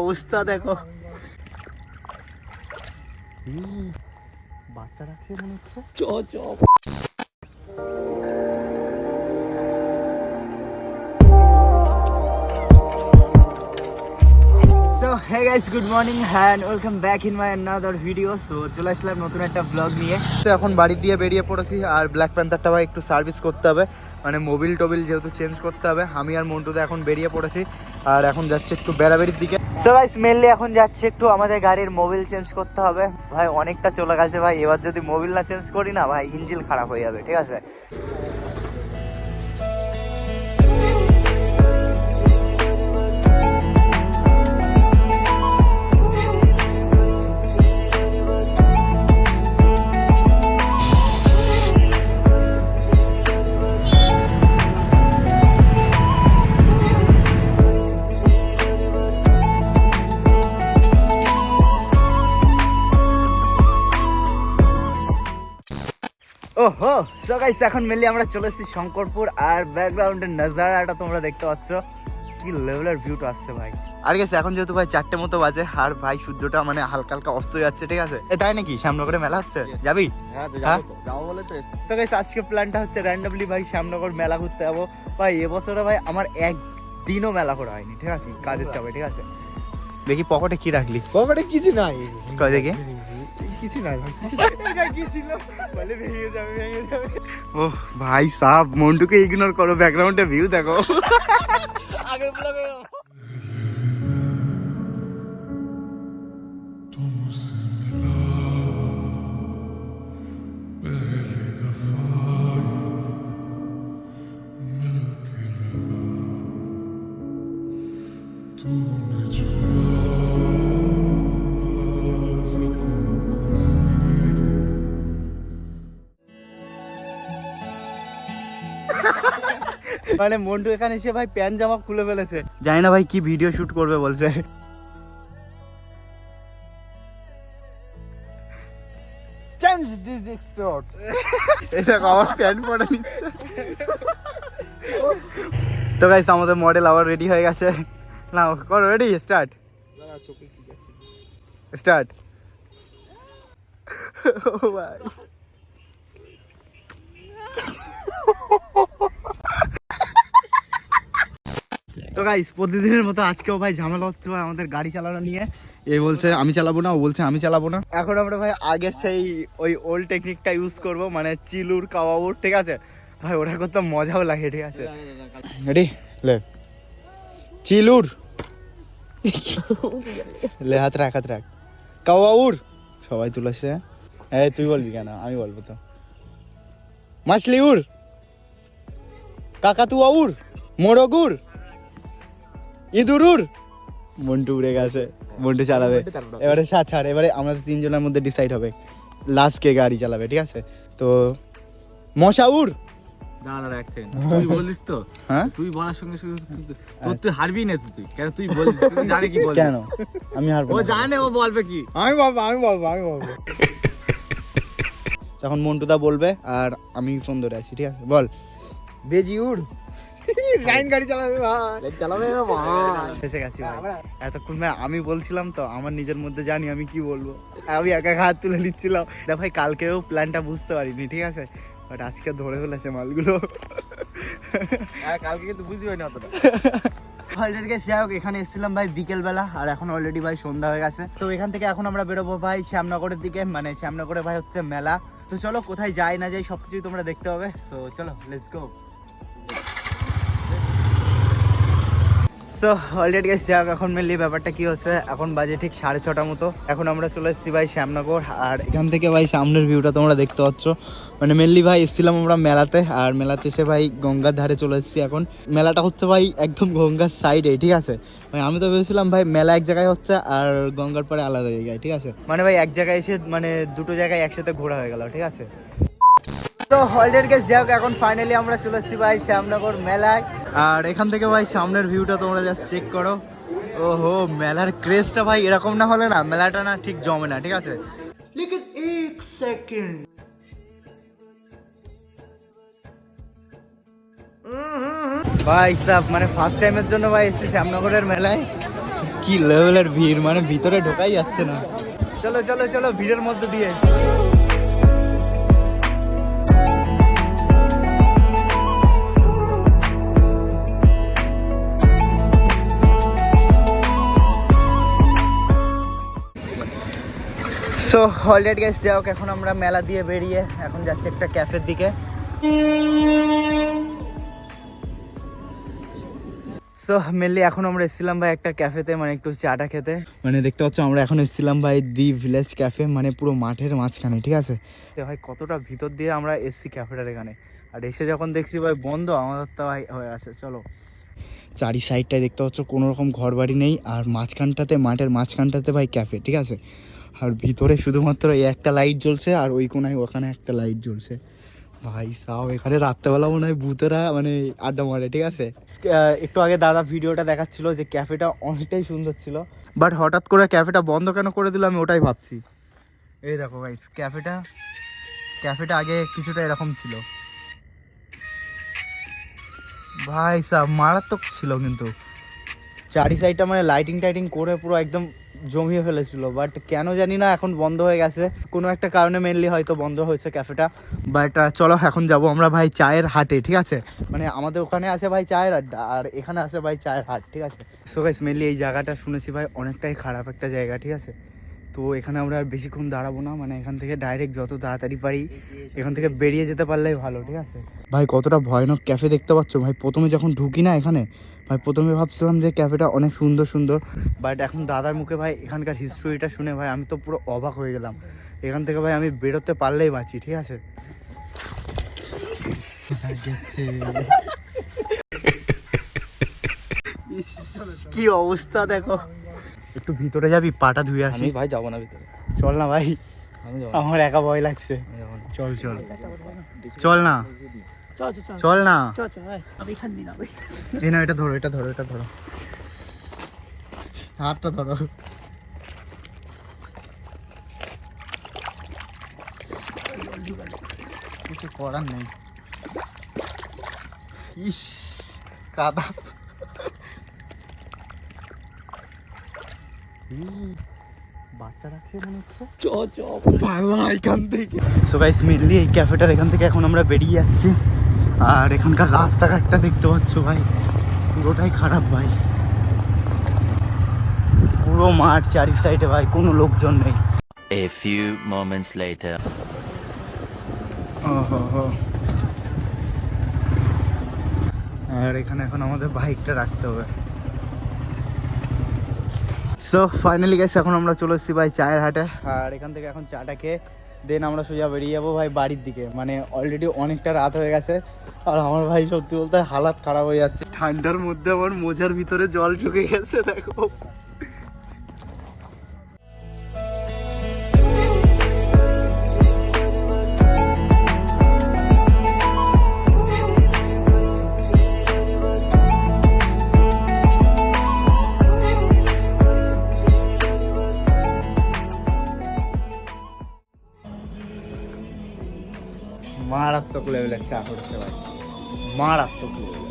অবস্থা দেখো। বাচ্চা রাখছে মনে হচ্ছে? চ চ। So hey guys good morning and welcome back in my another video so চলে আসলাম নতুন একটা ব্লগ নিয়ে। তো এখন বাড়ি দিয়ে বেরিয়ে পড়েছি আর ব্ল্যাক প্যান্থারটা ভাই একটু সার্ভিস করতে হবে। মানে মোবিল টোবিল যেহেতু চেঞ্জ করতে হবে আমি আর মন্টুদা এখন বেরিয়ে পড়েছি। আর এখন যাচ্ছে একটু বেড়াবেড়ির দিকে। সো মেনলি এখন যাচ্ছে একটু আমাদের গাড়ির মোবিল চেঞ্জ করতে হবে। ভাই, অনেকটা চলে গেছে ভাই। এবার যদি মোবিল না চেঞ্জ করি না, ভাই ইঞ্জিন খারাপ হয়ে যাবে, ঠিক আছে? ওহো সো গাইস এখন মেনলি আমরা চলে এসেছি শঙ্করপুর আর ব্যাকগ্রাউন্ডের নজারাটা তোমরা দেখতে পাচ্ছ। কি লেভেলের ভিউটা আসছে ভাই। আর গেছে এখন যেহেতু ভাই চারটে মতো বাজে আর ভাই সূর্যটা মানে হালকা হালকা অস্ত যাচ্ছে ঠিক আছে? এ তাই নাকি? শ্যামনগরে মেলা হচ্ছে? যাবি? হ্যাঁ তো হ্যাঁ? গাইস আজকে প্ল্যানটা হচ্ছে র্যান্ডমলি ভাই শ্যামনগর মেলা ঘুরতে যাব। ভাই এবছরে ভাই আমার এক দিনও মেলা ঘোরা হয়নি ঠিক আছে? কাজের চাপে ঠিক আছে? দেখি পকেটে কি রাখলি? পকেটে কিছু নাই। কয় দেখি? কিছু নাই ও ভাই সাহ মন্টুকে ইগনোর করো ব্যাকগ্রাউন্ডে ভিউ দেখো। আগের মানে মন্টু এখানে এসে ভাই প্যান্ট জামা খুলে ফেলেছে। জানি না ভাই কি ভিডিও শুট করবে বলছে। চেঞ্জ দিস এক্সপোর্ট এই দেখো আমার প্যান্ট পরে নিচ্ছে। তো গাইস আমাদের মডেল আবার রেডি হয়ে গেছে। না করো রেডি স্টার্ট স্টার্ট ও ভাই তো গাইস প্রতিদিনের মতো আজকেও ভাই ঝামেলা হচ্ছে ভাই আমাদের গাড়ি চালানো নিয়ে। এ বলছে আমি চালাবো না ও বলছে আমি চালাবো না। এখন আমরা ভাই আগের সেই ওই ওল্ড টেকনিকটা ইউজ করব মানে চিলুর কাবাবুর ঠিক আছে? ভাই ওটা করতে মজাও লাগে ঠিক আছে? রেডি লে। চিলুর! লে হাত রাখ হাত রাখ। কাবাবুর! সবাই তুলেছে। এই তুই বলবি কেন? আমি বলব তো। মাছলি উড় কাকাতুয়া উড় মোরগুর ইঁদুর উড় মন্টু উড়ে গেছে মন্টু চালাবে। এবারে ছাড় ছাড় এবারে আমাদের তিনজনের মধ্যে ডিসাইড হবে। লাস্ট কে গাড়ি চালাবে ঠিক আছে? তো মশা উড় দাঁড়া দাঁড়া এক সেকেন্ড তুই বলিস তো? হ্যাঁ? তুই বলার সঙ্গে সঙ্গে তুই- তুই- হারবি না তুই? কেন তুই বলিস? তুই জানে কি বলবি। কেন? আমি হারবো ও জানে ও বলবে কি? আমি বলব আমি বলব আমি বলব। তখন মন্টুদা বলবে আর আমি ফোন ধরে আছি ঠিক আছে? বল। বেজি উড়। লাইন গাড়ি চালাবে ভাই। চালাবে ফেসে গেছি ভাই। এতক্ষণ ভাই আমি বলছিলাম তো আমার নিজের মধ্যে জানি আমি কি বলব। আমি একা একা হাত তুলে নিচ্ছিলাম। দেখ ভাই কালকেও প্ল্যানটা বুঝতে পারিনি ঠিক আছে? বাট আজকে ধরে ফেলেছে মালগুলো। হ্যাঁ কালকে কিন্তু বুঝবি না অতটা। অলরেডি যাই হোক এখানে এসেছিলাম ভাই বিকেলবেলা। আর এখন অলরেডি ভাই সন্ধ্যা হয়ে গেছে। তো এখান থেকে এখন আমরা বেরোবো ভাই শ্যামনগরের দিকে। মানে শ্যামনগরে ভাই হচ্ছে মেলা। তো চলো কোথায় যাই না যাই সবকিছুই তোমরা দেখতে হবে তো চলো লেটস গো সো অলরেডি গেছে যাক, এখন মেনলি ব্যাপারটা কি হচ্ছে? এখন বাজে ঠিক সাড়ে ছটা মতো। এখন আমরা চলে এসেছি ভাই শ্যামনগর, আর এখান থেকে ভাই সামনের ভিউটা তোমরা দেখতে পাচ্ছ। মানে মেনলি ভাই এসেছিলাম আমরা মেলাতে, আর মেলাতে এসে ভাই গঙ্গার ধারে চলে এসেছি এখন। মেলাটা হচ্ছে ভাই একদম গঙ্গার সাইডে ঠিক আছে? মানে আমি তো ভেবেছিলাম ভাই মেলা এক জায়গায় হচ্ছে, আর গঙ্গার পরে আলাদা জায়গায় ঠিক আছে? মানে ভাই এক জায়গায় এসে মানে দুটো জায়গায় একসাথে ঘোরা হয়ে গেল, ঠিক আছে? তো অলরেডি গেছে যাই হোক এখন ফাইনালি আমরা চলে এসেছি ভাই শ্যামনগর মেলায়। আর এখান থেকে ভাই সামনের ভিউটা তোমরা জাস্ট চেক করো। ওহো মেলার ক্রেজটা ভাই এরকম না হলে না মেলাটা না ঠিক জমে না ঠিক আছে? লেকিন এক সেকেন্ড ভাই সাহ মানে ফার্স্ট টাইমের জন্য ভাই এসেছি শ্যামনগরের মেলায়। কি লেভেলের ভিড় মানে ভিতরে ঢোকাই যাচ্ছে না। চলো চলো চলো ভিড়ের মধ্যে দিয়ে। সো অলরেডি গেছে যাও এখন আমরা মেলা দিয়ে বেরিয়ে এখন যাচ্ছি একটা ক্যাফের দিকে। সো মেনলি এখন আমরা এসেছিলাম ভাই একটা ক্যাফেতে মানে একটু চাটা খেতে। মানে দেখতে পাচ্ছ আমরা এখন এসেছিলাম ভাই দি ভিলেজ ক্যাফে মানে পুরো মাঠের মাঝখানে ঠিক আছে? ভাই কতটা ভিতর দিয়ে আমরা এসছি ক্যাফেটার এখানে। আর এসে যখন দেখছি ভাই বন্ধ আমাদের তো ভাই হয়ে আছে চলো। চারি সাইডটায় দেখতে পাচ্ছ কোনো রকম ঘর বাড়ি নেই আর মাঝখানটাতে মাঠের মাঝখানটাতে ভাই ক্যাফে ঠিক আছে? আর ভিতরে শুধুমাত্র এই একটা লাইট জ্বলছে আর ওই কোনায় ওখানে একটা লাইট জ্বলছে। ভাই সাহ এখানে রাত্রেবেলা মনে হয় ভূতেরা মানে আড্ডা মারে ঠিক আছে? একটু আগে দাদা ভিডিওটা দেখাচ্ছিল যে ক্যাফেটা অনেকটাই সুন্দর ছিল। বাট হঠাৎ করে ক্যাফেটা বন্ধ কেন করে দিল আমি ওটাই ভাবছি। এই দেখো ভাই ক্যাফেটা ক্যাফেটা আগে কিছুটা এরকম ছিল। ভাই সাহ মারাত্মক ছিল কিন্তু। চারি সাইডটা মানে লাইটিং টাইটিং করে পুরো একদম জমিয়ে ফেলেছিল বাট কেন জানি না এখন বন্ধ হয়ে গেছে। কোনো একটা কারণে মেনলি হয়তো বন্ধ হয়েছে ক্যাফেটা বাট চলো এখন যাব আমরা ভাই চায়ের হাটে, ঠিক আছে? মানে আমাদের ওখানে আছে ভাই চায়ের আড্ডা আর এখানে আছে ভাই চায়ের হাট, ঠিক আছে? সো গাইস মেনলি এই জায়গাটা শুনেছি ভাই অনেকটাই খারাপ একটা জায়গা, ঠিক আছে? তো এখানে আমরা আর বেশিক্ষণ দাঁড়াবো না মানে এখান থেকে ডাইরেক্ট যত তাড়াতাড়ি পারি, এখান থেকে বেরিয়ে যেতে পারলেই ভালো, ঠিক আছে? ভাই কতটা ভয়ানক ক্যাফে দেখতে পাচ্ছ? ভাই প্রথমে যখন ঢুকি না এখানে ভাই প্রথমে ভাবছিলাম যে ক্যাফেটা অনেক সুন্দর সুন্দর বাট এখন দাদার মুখে ভাই এখানকার হিস্ট্রিটা শুনে ভাই আমি তো পুরো অবাক হয়ে গেলাম। এখান থেকে ভাই আমি বেরোতে পারলেই বাঁচি ঠিক আছে? কি অবস্থা দেখো। একটু ভিতরে যাবি পাটা ধুয়ে আসি। আমি ভাই যাব না ভিতরে। চল না ভাই। আমার একা ভয় লাগছে। চল চল। চল না। চল না। এই না এটা ধরো এটা ধরো এটা ধরো। হাতটা ধরো। কিছু করার নেই। ইস কাদা বাচ্চা রাখছে মনে হচ্ছে চ চ পালা এখান থেকে। সো গাইস মিডলি এই ক্যাফেটার এখান থেকে এখন আমরা বেরিয়ে যাচ্ছি। আর এখানকার রাস্তাঘাটটা দেখতে পাচ্ছ ভাই পুরোটাই খারাপ ভাই। পুরো মাঠ চারি সাইডে ভাই কোনো লোকজন নেই। A few moments later. আর এখানে এখন আমাদের বাইকটা রাখতে হবে। সো ফাইনালি গেছে এখন আমরা চলে এসেছি ভাই চায়ের হাটে। আর এখান থেকে এখন চাটা খেয়ে দেন আমরা সোজা বেরিয়ে যাব ভাই বাড়ির দিকে। মানে অলরেডি অনেকটা রাত হয়ে গেছে। আর আমার ভাই সত্যি বলতে হালাত খারাপ হয়ে যাচ্ছে। ঠান্ডার মধ্যে আমার মোজার ভিতরে জল ঢুকে গেছে, দেখো। মারাত্মক লেভেলের চা করছে ভাই মারাত্মক level।